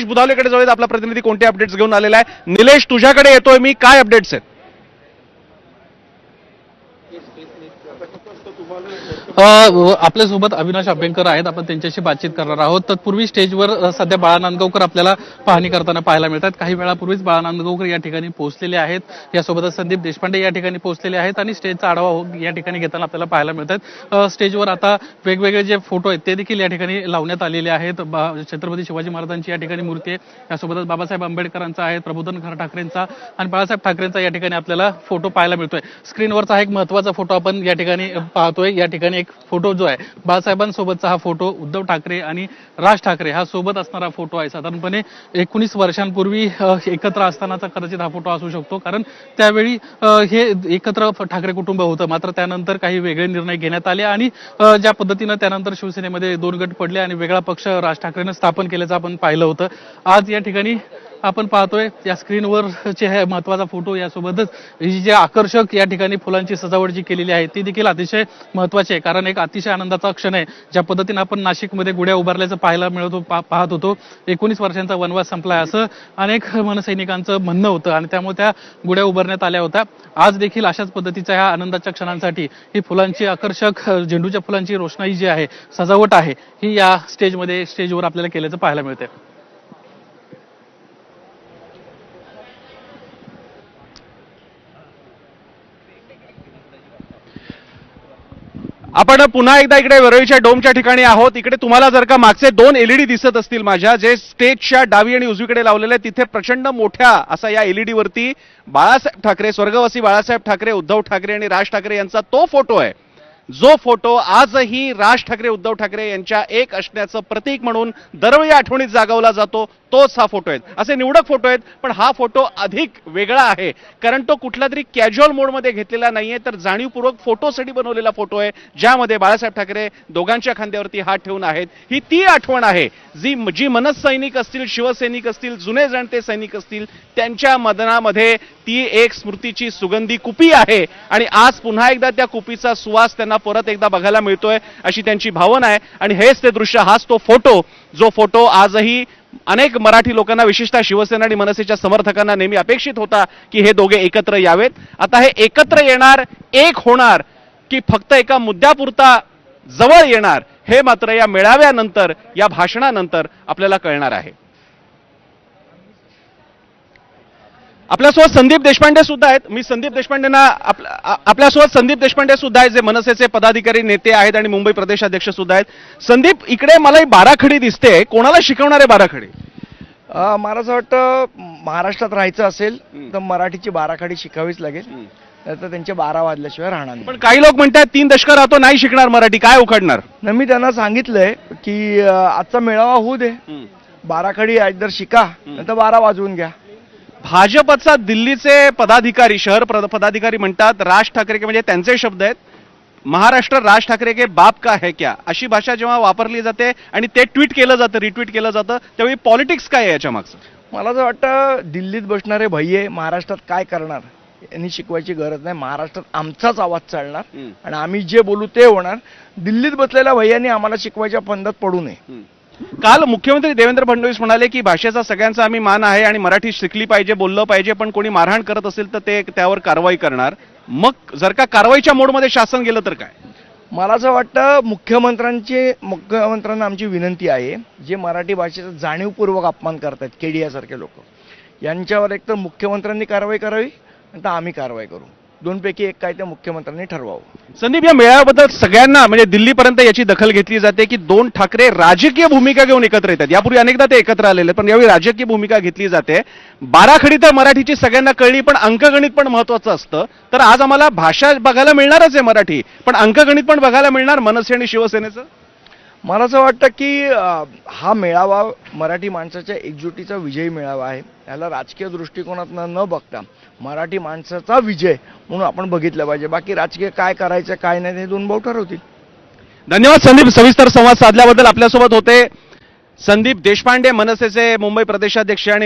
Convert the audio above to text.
निलेश बुधावलेकडे जाऊयात आपला प्रतिनिधी कोणते अपडेट्स घेऊन आलेला आहे? निलेश तुझ्याकडे येतोय मी. काय अपडेट्स आहेत? आपल्यासोबत अविनाश अभ्यंकर आहेत. आपण त्यांच्याशी बातचीत करणार आहोत. तत्पूर्वी स्टेजवर सध्या बाळा नांदगावकर आपल्याला पाहणी करताना पाहायला मिळतात. काही वेळापूर्वीच बाळा नांदगावकर या ठिकाणी पोहोचलेले आहेत. यासोबतच संदीप देशपांडे या ठिकाणी पोहोचलेले आहेत आणि स्टेजचा आढावा हो- या ठिकाणी घेताना आपल्याला पाहायला मिळतात. स्टेजवर आता वेगवेगळे जे फोटो आहेत ते देखील या ठिकाणी लावण्यात आलेले आहेत. छत्रपती शिवाजी महाराजांची या ठिकाणी मूर्ती आहे. यासोबतच बाबासाहेब आंबेडकरांचा आहे प्रबोधन ठाकरेंचा आणि बाळासाहेब ठाकरेंचा या ठिकाणी आपल्याला फोटो पाहायला मिळतोय. स्क्रीनवरचा हा एक महत्त्वाचा फोटो आपण या ठिकाणी पाहतोय. या ठिकाणी एक फोटो जो आहे बाळासाहेबांसोबतचा हा फोटो उद्धव ठाकरे आणि राज ठाकरे हा सोबत असणारा फोटो आहे. साधारणपणे एकोणीस वर्षांपूर्वी एकत्र असतानाचा कदाचित हा फोटो असू शकतो. कारण त्यावेळी हे एकत्र ठाकरे कुटुंब होतं. मात्र त्यानंतर काही वेगळे निर्णय घेण्यात आले आणि ज्या पद्धतीनं त्यानंतर शिवसेनेमध्ये दोन गट पडले आणि वेगळा पक्ष राज ठाकरेनं स्थापन केल्याचं आपण पाहिलं होतं. आज या ठिकाणी आपण पाहतोय या स्क्रीनवरचे हे महत्त्वाचा फोटो यासोबतच ही जी आकर्षक या ठिकाणी फुलांची सजावट जी केलेली आहे ती देखील अतिशय महत्वाची आहे. कारण एक अतिशय आनंदाचा क्षण आहे ज्या पद्धतीने आपण नाशिकमध्ये गुड्या उभारल्याचं पाहायला मिळत पा- पाहत होतो. एकोणीस वर्षांचा वनवास संपलाय असं अनेक मनसैनिकांचं म्हणणं होतं आणि त्यामुळे त्या गुड्या उभारण्यात आल्या होत्या. आज देखील अशाच पद्धतीच्या ह्या आनंदाच्या क्षणांसाठी ही फुलांची आकर्षक झेंडूच्या फुलांची रोषणाई जी आहे सजावट आहे ही या स्टेजमध्ये स्टेजवर आपल्याला केल्याचं पाहायला मिळते आपण पुन्हा एकदा इकडे वरळीच्या डोमच्या ठिकाणी आहोत. इकडे तुम्हाला जर का मागचे दोन एलईडी दिसत असतील माझ्या जे स्टेजच्या डावी आणि उजवीकडे लावलेले तिथे प्रचंड मोठ्या असा या एलईडी वरती बाळासाहेब ठाकरे स्वर्गवासी बाळासाहेब ठाकरे उद्धव ठाकरे आणि राज ठाकरे यांचा तो फोटो आहे. जो फोटो आजही राज ठाकरे उद्धव ठाकरे यांच्या एक असण्याचं प्रतीक म्हणून दरवेळी आठवणीत जागवला जातो. तोच हा फोटो आहेत. असे निवडक फोटो आहेत पण हा फोटो अधिक वेगळा आहे. कारण तो कुठला तरी कॅज्युअल मोडमध्ये घेतलेला नाहीये तर जाणीवपूर्वक फोटोसाठी बनवलेला फोटो आहे ज्यामध्ये बाळासाहेब ठाकरे दोघांच्या खांद्यावरती हात ठेवून आहेत. ही ती आठवण आहे जी जी मनसैनिक असतील शिवसैनिक असतील जुने जाणते सैनिक असतील त्यांच्या मदनामध्ये ती एक स्मृतीची सुगंधी कुपी आहे. आणि आज पुन्हा एकदा त्या कुपीचा सुवास त्यांना परत एकदा बघायला मिळतोय अशी त्यांची भावना आहे. आणि हेच ते दृश्य हाच तो फोटो जो फोटो आजही अनेक मराठी लोकांना विशेषतः शिवसेना आणि मनसेच्या समर्थकांना नेहमी अपेक्षित होता की हे दोघे एकत्र यावेत. आता हे एकत्र येणार एक होणार की फक्त एका मुद्द्यापुरता जवळ येणार हे मात्र या मेळाव्यानंतर या भाषणानंतर आपल्याला कळणार आहे. आपल्यासोबत संदीप देशपांडे सुद्धा आहेत. मी संदीप देशपांडेंना आपल्यासोबत संदीप देशपांडे सुद्धा आहेत जे मनसेचे पदाधिकारी नेते आहेत आणि मुंबई प्रदेशाध्यक्ष सुद्धा आहेत. संदीप इकडे मला ही बाराखडी दिसते. कोणाला शिकवणारे बाराखडी? अ, मला असं वाटतं महाराष्ट्रात राहायचं असेल तर मराठीची बाराखडी शिकावीच लागेल. तर त्यांचे बारा वाजल्याशिवाय राहणार पण काही लोक म्हणतात तीन दशक राहतो नाही शिकणार मराठी काय उखडणार? न मी त्यांना सांगितलंय की आजचा मेळावा होऊ दे. बाराखडी जर शिका तर बारा वाजवून घ्या. भाजपचा दिल्लीचे पदाधिकारी शहर पदाधिकारी म्हणतात राज ठाकरे के म्हणजे त्यांचे शब्द आहेत. महाराष्ट्र राज ठाकरे के बाप का है क्या? अशी भाषा जेव्हा वापरली जाते आणि ते ट्विट केलं जातं रिट्विट केलं जातं त्यावेळी पॉलिटिक्स काय आहे याच्या मागचं? मला असं वाटतं दिल्लीत बसणारे भैये महाराष्ट्रात काय करणार? यांनी शिकवायची गरज नाही. महाराष्ट्रात आमचाच आवाज चालणार. आणि आम्ही जे बोलू ते होणार. दिल्लीत बसलेल्या भैयांनी आम्हाला शिकवायच्या फंदात पडू नये. काल मुख्यमंत्री देवेंद्र फडणवीस म्हणाले की भाषेचा सगळ्यांचा आम्ही मान आहे आणि मराठी शिकली पाहिजे बोललं पाहिजे पण कोणी मारहाण करत असेल तर ते त्यावर कारवाई करणार. मग जर का कारवाईच्या मोडमध्ये शासन गेलं तर काय? मला असं वाटतं मुख्यमंत्र्यांची मुख्यमंत्र्यांना आमची विनंती आहे जे मराठी भाषेचा जाणीवपूर्वक अपमान करतात केडियासारखे लोक. यांच्यावर एक तर मुख्यमंत्र्यांनी कारवाई करावी तर आम्ही कारवाई करू. दोनपैकी एक काय ते मुख्यमंत्र्यांनी ठरवावं. संदीप या मेळाव्याबद्दल सगळ्यांना म्हणजे दिल्लीपर्यंत याची दखल घेतली जाते की दोन ठाकरे राजकीय भूमिका घेऊन एकत्र येतात. यापूर्वी अनेकदा ते एकत्र आलेले आहेत, पण यावेळी राजकीय भूमिका घेतली जाते. बाराखडी तर मराठीची सगळ्यांना कळली पण अंकगणित पण महत्वाचं असतं. तर आज आम्हाला भाषा बघायला मिळणारच आहे मराठी पण अंकगणित पण बघायला मिळणार मनसे आणि शिवसेनेचं? मला असं वाटतं की हा मेळावा मराठी माणसाच्या एकजुटीचा विजयी मेळावा आहे. याला राजकीय दृष्टिकोनातनं न बघता मराठी माणसाचा विजय म्हणून आपण बघितलं पाहिजे. बाकी राजकीय काय करायचं काय नाही हे दोन भाऊ ठरवतील धन्यवाद संदीप. सविस्तर संवाद साधल्याबद्दल आपल्यासोबत होते संदीप देशपांडे मनसेचे मुंबई प्रदेशाध्यक्ष आणि